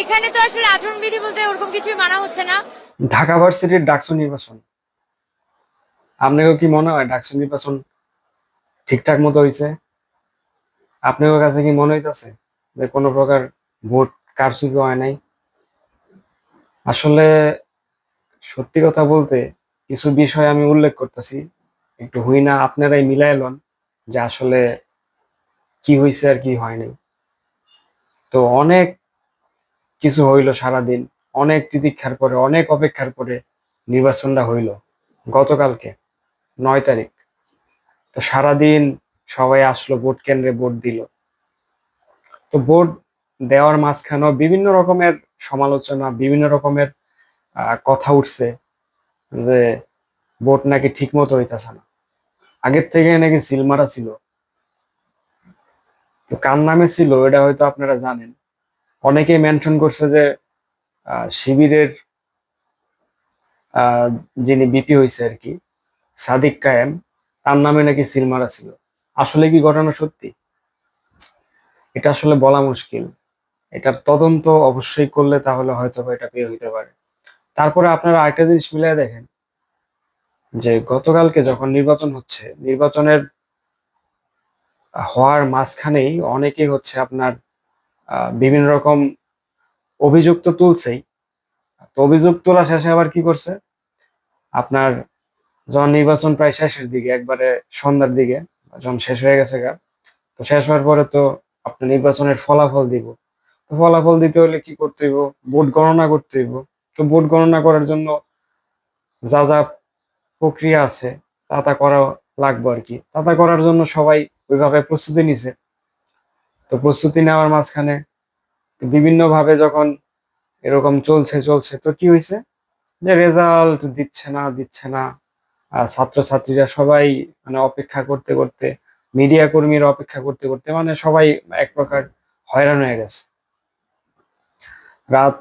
এখানে তো আসলে আচরণবিধি বলতে ওরকম কিছুই মানা হচ্ছে না। ঢাকা ভার্সিটির ডাকসু নির্বাচন। আপনাকে কি মনে হয় ডাকসু নির্বাচন ঠিকঠাক মতো হয়েছে আপনাদের কাছে কি মনে হইতেছে যে কোনো প্রকার ভোট কারচুপি হয় নাই? আসলে সত্যি কথা বলতে কিছু বিষয় আমি উল্লেখ করতেছি। একটু হই না, আপনারাই মিলাই লন যে আসলে কি হয়েছে আর কি হয় নাই। তো অনেক কিছু হইল সারাদিন, অনেক তিতিক্ষার পরে, অনেক অপেক্ষার পরে নির্বাচনটা হইল। গতকালকে, নয় তারিখ। তো সারাদিন সবাই আসলো, ভোট কেন্দ্রে ভোট দিল। তো ভোট দেওয়ার মাঝখানেও বিভিন্ন রকমের সমালোচনা, বিভিন্ন রকমের কথা উঠছে যে ভোট নাকি ঠিক মতো হইতেছে না। আগের থেকে নাকি সিলমারা ছিল। তো কার নামে ছিল, এটা হয়তো আপনারা জানেন। অনেকেই মেনশন করছে যে শিবিরের যিনি বিপি হয়েছে আর কি, সাদিক কায়েম, তার নামে নাকি সিলমারা ছিল। আসলে কি ঘটনা সত্যি? এটা আসলে বলা মুশকিল। এটার তদন্ত অবশ্যই করলে তাহলে হয়তো এটা বের হইতে পারে। তারপরে আপনারা আরেকটা জিনিস মিলিয়ে দেখেন, যে গতকালকে যখন নির্বাচন হচ্ছে, নির্বাচনের হওয়ার মাঝখানেই অনেকেই হচ্ছে আপনার বিভিন্ন রকম অভিযোগ তো তুলছেই। তো অভিযোগ তোলা শেষে আবার কি করছে? আপনার যখন নির্বাচন প্রায় শেষের দিকে, একবারে সন্ধ্যার দিকে, যখন শেষ হয়ে গেছে গা। তো শেষ হওয়ার পরে তো আপনার নির্বাচনের ফলাফল দিব। তো ফলাফল দিতে হলে কি করতে হইব? ভোট গণনা করতে হইব। তো ভোট গণনা করার জন্য যা যা প্রক্রিয়া আছে, তা তা করা লাগবে আর কি। তা তা করার জন্য সবাই ওইভাবে প্রস্তুতি নিছে। তো প্রস্তুতি নেওয়ার মাঝখানে বিভিন্ন ভাবে যখন এরকম চলছে চলছে, তো কি হয়েছে? যে রেজাল্ট দিচ্ছে না দিচ্ছে না। ছাত্রছাত্রীরা সবাই মানে অপেক্ষা করতে করতে মিডিয়া কর্মীরা অপেক্ষা করতে করতে মানে সবাই এক প্রকার হয়রান হয়ে গেছে। রাত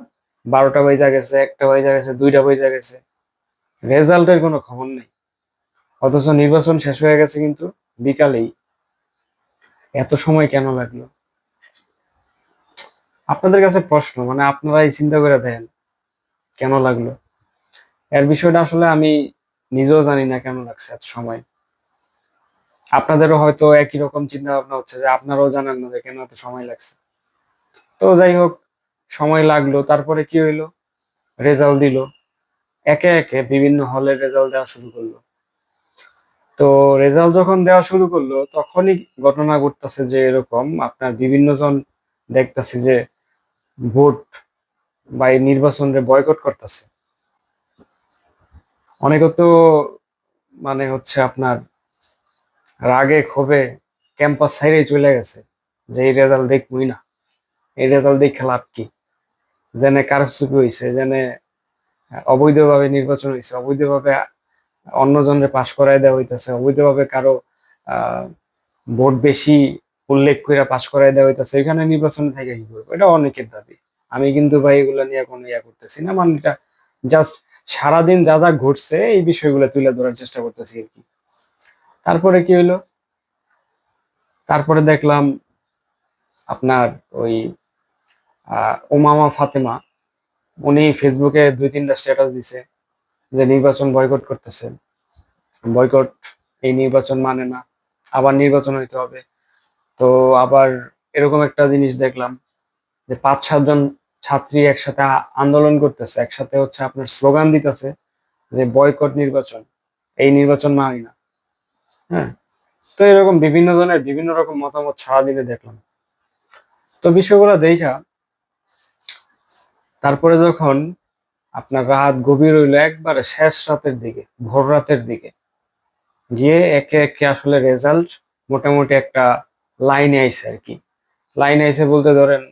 বারোটা বেজা গেছে, একটা বেজা গেছে, দুইটা বেজা গেছে। রেজাল্টের কোনো খবর নেই। অথচ নির্বাচন শেষ হয়ে গেছে কিন্তু বিকালেই। এত সময় কেন লাগল? আপনাদের কাছে প্রশ্ন মানে আপনারাই চিন্তা করে দেন কেন লাগল? এর বিষয়টা আসলে আমি নিজেও জানি না কেন লাগছে এত সময়। আপনাদেরও হয়তো একই রকম চিন্তা ভাবনা হচ্ছে যে আপনারাও জানেন না যে কেন এত সময় লাগছে। তো যাই হোক, সময় লাগল, তারপরে কি হইল? রেজাল্ট দিল। একে একে বিভিন্ন হলের রেজাল্ট দেওয়া শুরু করল। তো রেজাল্ট যখন দেওয়া শুরু করল, তখনই ঘটনা ঘটতেছে যে এরকম, আপনার বিভিন্ন জন দেখতেছি যে ভোট বা এই নির্বাচনে বয়কট করতেছে। অনেকে তো মানে হচ্ছে আপনার রাগে, ক্ষোভে ক্যাম্পাস সাইডে চলে গেছে যে এই রেজাল্ট দেখবই না। এই রেজাল্ট দেখে লাভ কি? জেনে কারচুপি হয়েছে জেনে অবৈধভাবে নির্বাচন হয়েছে অবৈধভাবে অন্যজনরে পাশ করাই দেওয়া হইতেছে, অবৈধভাবে কারও ভোট বেশি উল্লেখ করে পাশ করাই দেওয়া হইতেছে, এখানে নির্বাচন থেকে কি করব? এটা অনেকের দাবি। আমি কিন্তু ভাই এগুলো নিয়ে কোনো ইয়া করতেছি না মানে এটা জাস্ট সারাদিন যা যা ঘটছে, এই বিষয়গুলো তুলে ধরার চেষ্টা করতেছি আর কি। তারপরে কি হইল? তারপরে দেখলাম আপনার ওই ওমামা ফাতেমা, উনি ফেসবুকে দুই তিনটা স্ট্যাটাস দিছে যে নির্বাচন বয়কট করতেছে। বয়কট এই নির্বাচন মানে না, আবার নির্বাচন হইতে হবে। তো আবার এরকম একটা জিনিস দেখলাম যে পাঁচ সাতজন ছাত্রী একসাথে আন্দোলন করতেছে, একসাথে হচ্ছে আপনার স্লোগান দিতেছে যে বয়কট নির্বাচন। এই নির্বাচন মানি না। হ্যাঁ? তো এরকম বিভিন্ন জনের বিভিন্ন রকম মতামত সারাদিনে দেখলাম। তো বিষয়গুলো দেখা, তারপরে যখন আপনার রাত গভীর হইল একবারে শেষ রাতের দিকে, ভোর রাতের দিকে, গিয়ে একে একে আসলে রেজাল্ট মোটামুটি একটা লাইনে আইছে আর কি। লাইনে আইসে বলতে ধরেন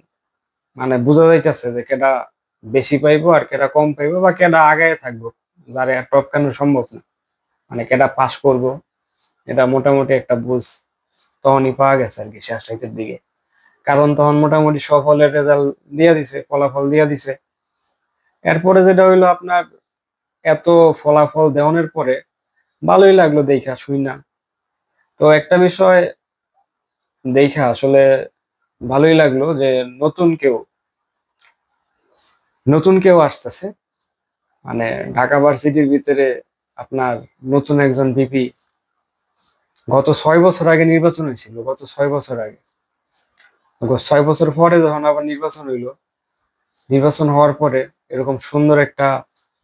মানে বোঝা যাইতেছে যে কেটা বেশি পাইবো আর কেটা কম পাইবো বা কেটা আগায় থাকব, যারা টপকানো সম্ভব না। মানে কেটা পাস করব, এটা মোটামুটি একটা বুঝ তখনই পাওয়া গেছে আর কি শেষ রাতের দিকে। কারণ তখন মোটামুটি সফলের রেজাল্ট দিয়ে দিছে, ফলাফল দিয়ে দিছে। এরপরে যেটা হইল আপনার, এত ফলাফল দেওয়ানোর পরে ভালোই লাগল দেখা শুই না তো একটা বিষয় দেখা আসলে ভালোই লাগল যে নতুন কেউ নতুন কেউ আসতেছে। মানে ঢাকা ভার্সিটির ভিতরে আপনার নতুন একজন বিপি গত ছয় বছর আগে নির্বাচন হয়েছিল, গত ছয় বছর আগে। ছয় বছর পরে যখন আবার নির্বাচন হইল, নির্বাচন হওয়ার পরে এরকম সুন্দর একটা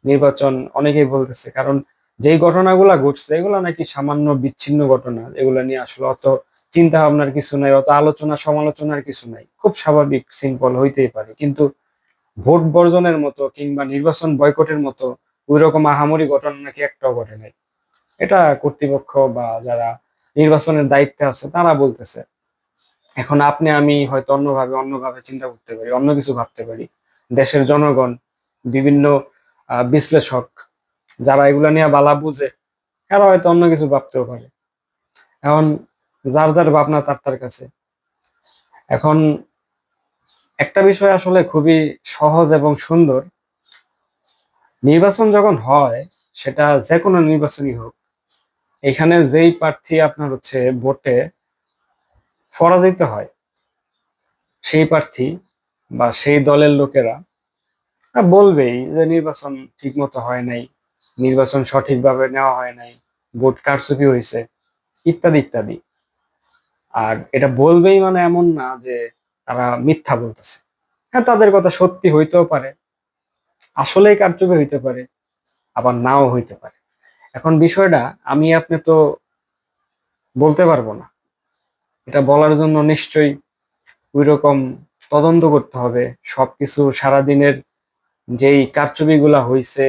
নির্বাচন অনেকেই বলতেছে, কারণ যেই ঘটনাগুলা ঘটছে, এগুলা নাকি সামান্য বিচ্ছিন্ন ঘটনা, এগুলা নিয়ে আসলে অত চিন্তা ভাবনার কিছু নাই, অত আলোচনা, সমালোচনার কিছু নাই। খুব স্বাভাবিক সিম্পল হইতেই পারে। কিন্তু ভোট বর্জনের মতো কিংবা নির্বাচন বয়কটের মতো ওই রকম আহামরি ঘটনা নাকি একটাও ঘটে নাই। এটা কর্তৃপক্ষ বা যারা নির্বাচনের দায়িত্বে আছে, তারা বলতেছে। এখন আপনি, আমি হয়তো অন্যভাবে অন্যভাবে চিন্তা করতে পারি, অন্য কিছু ভাবতে পারি। দেশের জনগণ, বিভিন্ন বিশ্লেষক, যারা এগুলা নিয়ে বালা বুঝে, এরা হয়তো অন্য কিছু ভাবতেও পারে। এখন যার যার ভাবনা তার তার কাছে। এখন একটা বিষয় আসলে খুবই সহজ এবং সুন্দর। নির্বাচন যখন হয়, সেটা যে কোনো নির্বাচনই হোক, এখানে যেই প্রার্থী আপনার হচ্ছে ভোটে পরাজিত হয়, সেই প্রার্থী বা সেই দলের লোকেরা বলবেই যে নির্বাচন ঠিক মতো হয় নাই, নির্বাচন সঠিকভাবে নেওয়া হয় নাই, ভোট কারচুপি হয়েছে, ইত্যাদি ইত্যাদি। আর এটা বলবেই মানে এমন না যে তারা মিথ্যা বলতেছে। হ্যাঁ তাদের কথা সত্যি হইতেও পারে, আসলেই কারচুপি হইতে পারে, আবার নাও হইতে পারে। এখন বিষয়টা, আমি আপনি তো বলতে পারব না। এটা বলার জন্য নিশ্চয়ই ওই রকম তদন্ত করতে হবে, সবকিছু সারাদিনের যেই কারচুপিগুলা হইছে,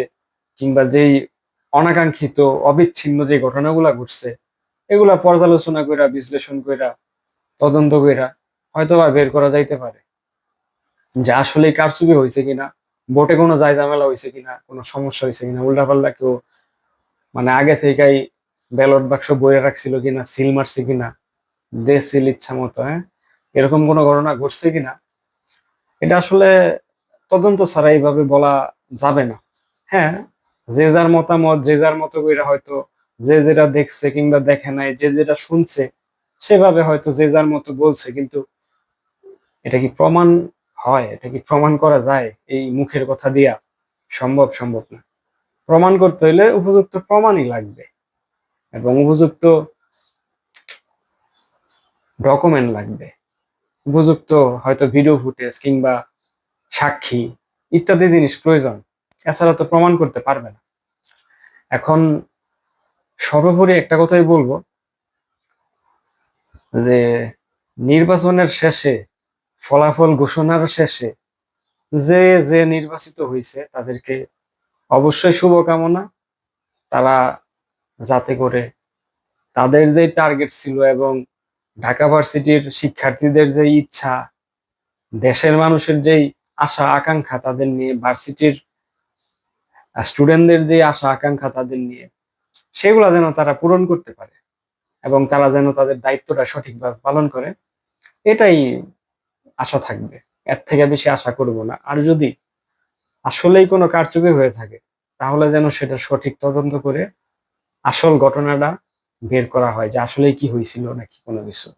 কিংবা যেই অনাকাঙ্ক্ষিত, অবিচ্ছিন্ন যে ঘটনাগুলা ঘটছে এগুলা পর্যালোচনা কইরা, বিশ্লেষণ কইরা, তদন্ত কইরা হয়তো বা বের করা যাইতে পারে। যে আসলে কারচুপি হয়েছে কিনা বোটে কোনো যায় ঝামেলা হয়েছে কিনা, কোনো সমস্যা হয়েছে কিনা, উল্টাপাল্টা কেউ মানে আগে থেকেই ব্যালট বাক্স বইয়ে রাখছিল কিনা, সিল মারছে কিনা, দে সিল ইচ্ছা মতো হ্যাঁ? এরকম কোনো ঘটনা ঘটছে কিনা? এটা আসলে তদন্ত ছাড়া এইভাবে বলা যাবে না। হ্যাঁ যে যার মতামত, যে যার মতো করে হয়তো যে যেটা দেখছে কিংবা দেখে নাই, যে যেটা শুনছে, সেভাবে হয়তো যে যার মতো বলছে, কিন্তু এটা কি প্রমাণ হয়? এটা কি প্রমাণ করা যায়? এই মুখের কথা দিয়া সম্ভব সম্ভব না। প্রমাণ করতে হলে উপযুক্ত প্রমাণই লাগবে। এবং উপযুক্ত ডকুমেন্ট লাগবে। উপযুক্ত হয়তো ভিডিও ফুটেজ কিংবা সাক্ষী ইত্যাদি জিনিস প্রয়োজন। এছাড়া তো প্রমাণ করতে পারবে না। এখন সর্বোপরি একটা কথাই বলব যে নির্বাচনের শেষে, ফলাফল ঘোষণার শেষে যে যে নির্বাচিত হয়েছে তাদেরকে অবশ্যই শুভকামনা। তারা যাতে করে তাদের যে টার্গেট ছিল এবং ঢাকা ভার্সিটির শিক্ষার্থীদের যে ইচ্ছা, দেশের মানুষের যেই আশা, আকাঙ্ক্ষা তাদের নিয়ে, ভার্সিটির স্টুডেন্টদের যে আশা, আকাঙ্ক্ষা তাদের নিয়ে সেগুলা যেন তারা পূরণ করতে পারে এবং তারা যেন তাদের দায়িত্বটা সঠিকভাবে পালন করে, এটাই আশা থাকবে। এর থেকে বেশি আশা করব না। আর যদি আসলেই কোনো কারচুপি হয়ে থাকে, তাহলে যেন সেটা সঠিক তদন্ত করে আসল ঘটনাটা বের করা হয় যে আসলেই কি হয়েছিল নাকি কোনো কিছু।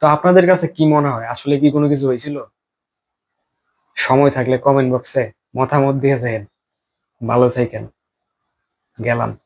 তো আপনাদের কাছে কি মনে হয়? আসলে কি কোনো কিছু হয়েছিল? সময় থাকলে কমেন্ট বক্সে মতামত দিয়ে যান ভালো থাকেন। গেলাম।